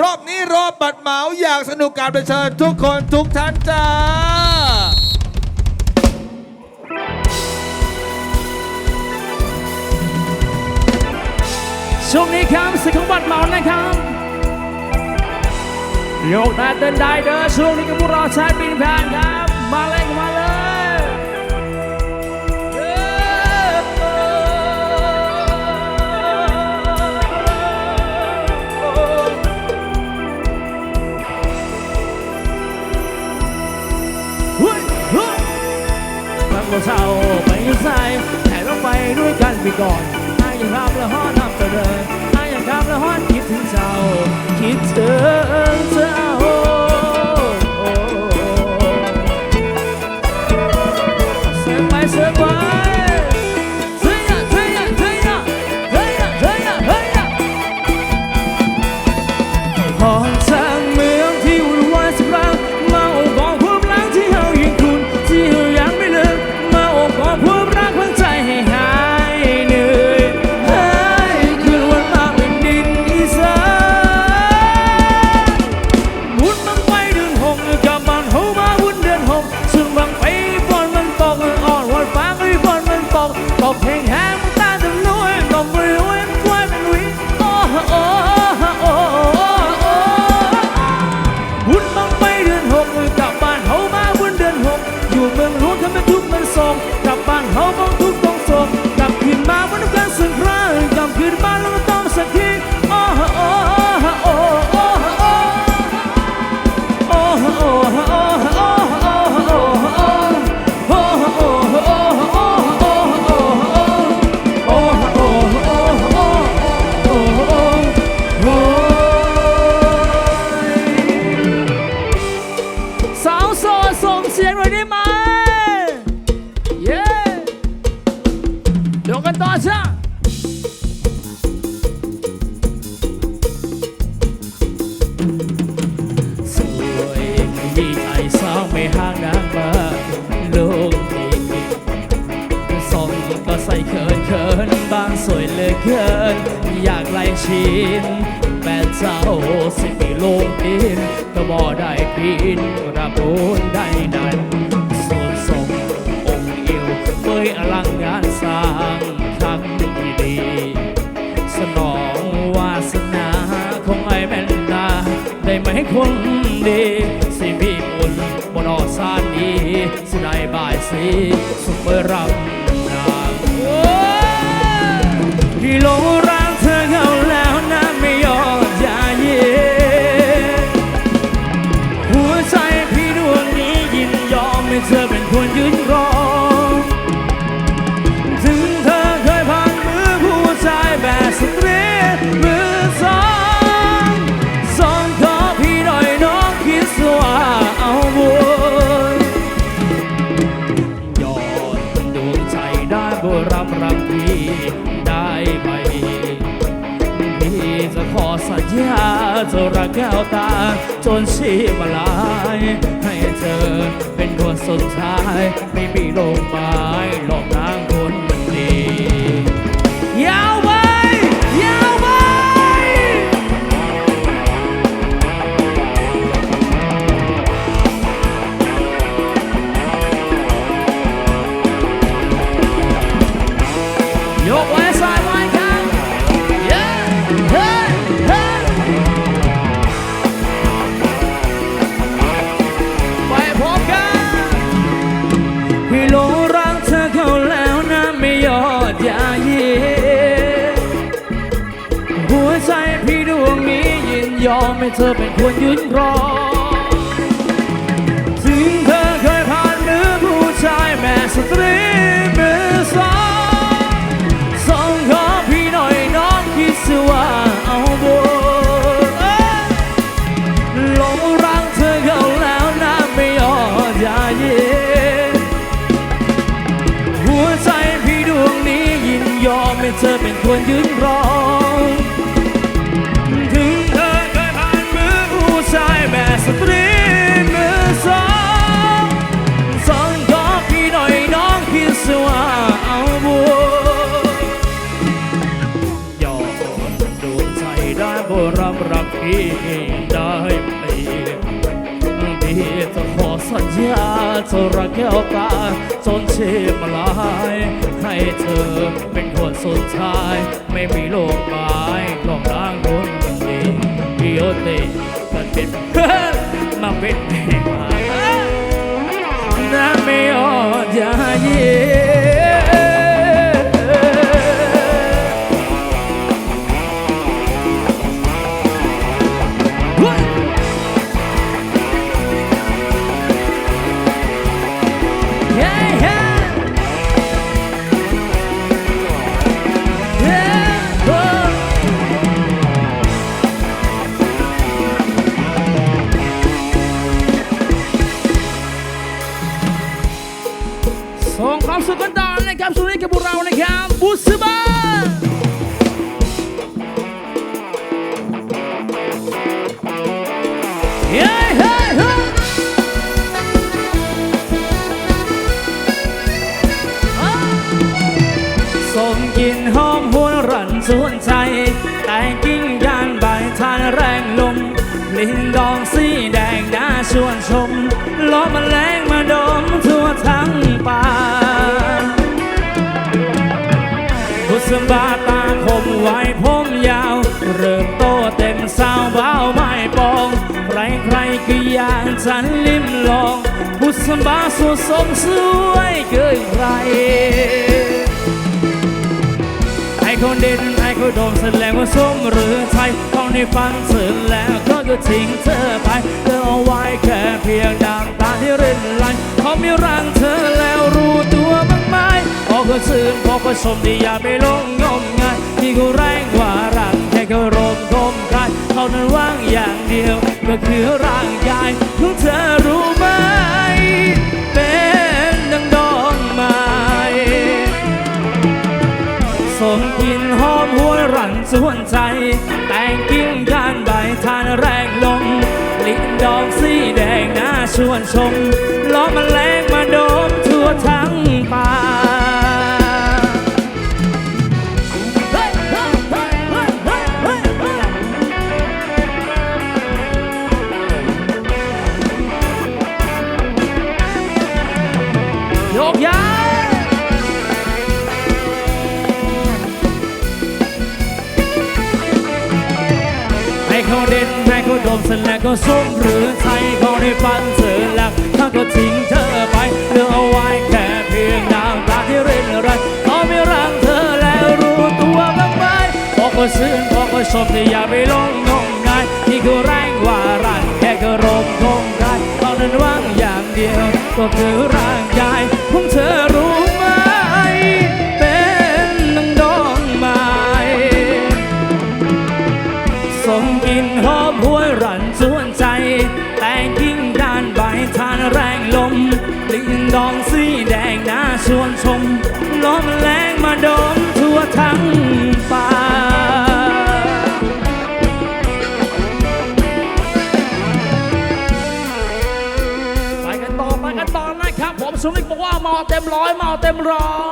รอบนี้รอบบัตรเหมาอยากสนุกการไปเชิญทุกคนทุกท่านจ้า ช่วงนี้ครับสิของบัตรเหมานะครับ โยกหน้าเต้นได้เด้อช่วงนี้ก็บพวกเราใช้บินแพนครับ มาเลย ไปก่อนอายยังรับและฮอดทำบเธอเดินอายยังรับและฮอดคิดถึงเจ้า คิดถึงเธอ ปีนก็บ่ได้ปินระโบนได้ดันส่วนทรงองค์เอวเมยอลังงานสร้างทั้งดีดีสนองวาสนาของไอ้แม่นตา ได้ไหมคนดีสิมีบุญบนอสานดีสิได้บายสีสุเปรันางกิโลร สัญญาจะรักแก้วตา จนชีพมาลาย ให้เธอเป็นคนสุดท้าย ไม่มีลมหมายหลอกทาง ให้เธอเป็นคนยืนรอถึงเธอเคยผ่านหรือผู้ชายแม่สตรี พี่ได้ไหมพี่จะขอสัญญาจะรักแก้วตาจนชีพลาย ให้เธอเป็นคนสุดท้าย ไม่มีโลกหมายกล่องร่างคนดีพี่โอเตมันเป็นมาเป็นแม่มาน้ำไม่อดอย่าเย็ ส่งกลินหอมหวนรันสวนใจ แต่กิ่งยานใบทานแรงลม ลิ้นดองสีแดงน่าชวนชมล้อมแมลงมาดมทั่วทั้งป่าบุษบาตาคมไว้ผมยาว เริ่มโตเต็มสาวเบา อยากฉันลิมลองบุษบาสดสมสวยเกินใครไอ้คนเด่นไอ้คนโดนเสร็จแล้วก็ส้มหรือไทยต้องในฝันเสร็จแล้วก็ก็ทิ้งเธอไปเธอเอาไว้แค่เพียงน้ำตาที่รินไหลเขามีรังเธอแล้วรู้ตัวบ้างไหมพอก็ซื่นพอก็ชมที่อย่าไปหลงงมงายที่กูแรงกว่ารังแค่เขา ก็คือร่างกายของเธอรู้ไหม เป็นดังดอกไม้ส่งกลิ่นหอมหวนรันสวนใจ แต่งกิ่งก้านใบทานแรงลมลิ้นดอกสีแดงน่าชวนชมล้อมแมลง เขาดมเสร็จแล้วก็ส้มหรือไทยเขาได้ฟันเธอแล้วถ้าก็ทิ้งเธอไปเหลือเอาไว้แค่เพียงน้ำตาที่รินไรเขาไม่รักเธอแล้วรู้ตัวบ้างไหมบอกก็ซื่นบอกก็ชมที่อย่าไปหลงงมงายที่เขาแรงกว่ารันแค่ก็รมคงกายเขานั้นว่างอย่างเดียว ก็คือร่างกายของ ดองสีแดงน่าชวนชมล้อมแรงมาดมทั่วทั้งป่าไปกันต่อไปกันต่อนะครับ ผมสุนิกบอกว่าเมาเต็มร้อยเมาเต็มร้อย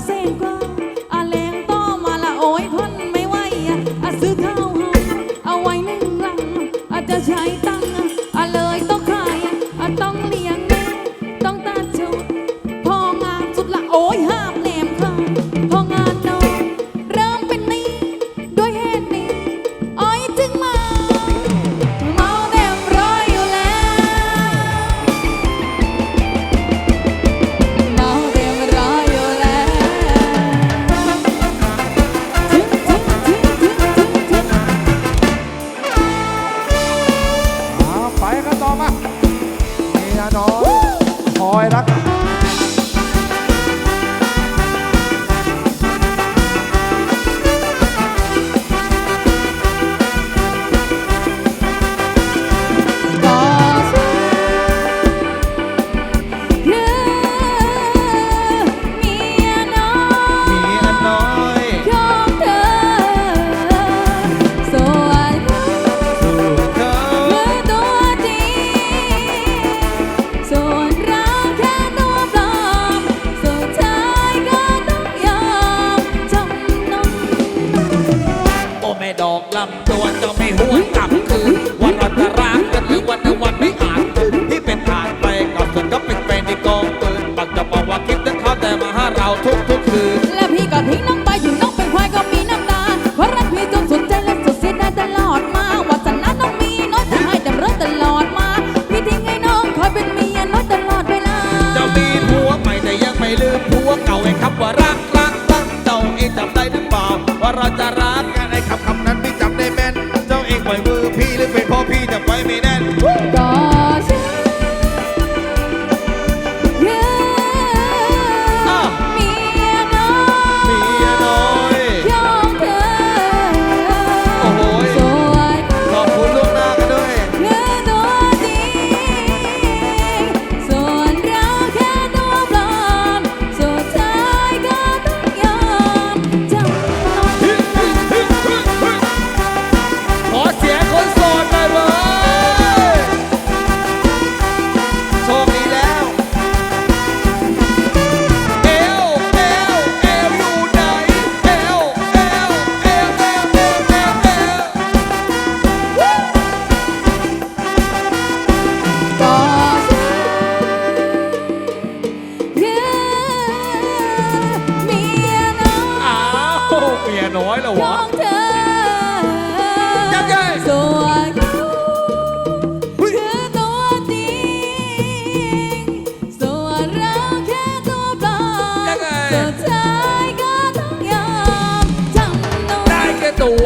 sé.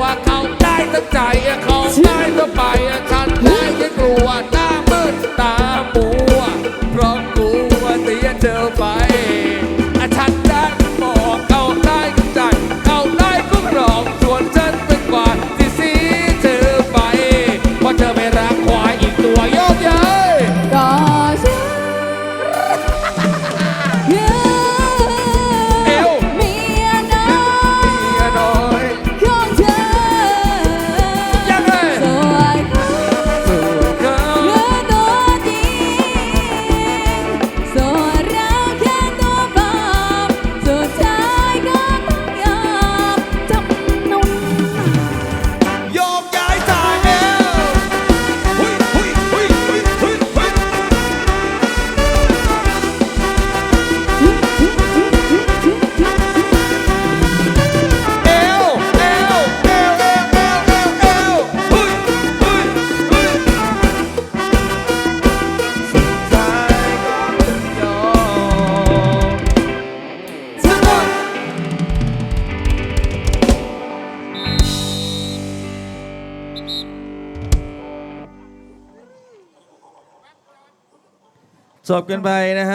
ว่าเขาได้ตั้งใจเขาได้ตั้งไปฉันได้แค่กลัว จบกันไปนะฮะ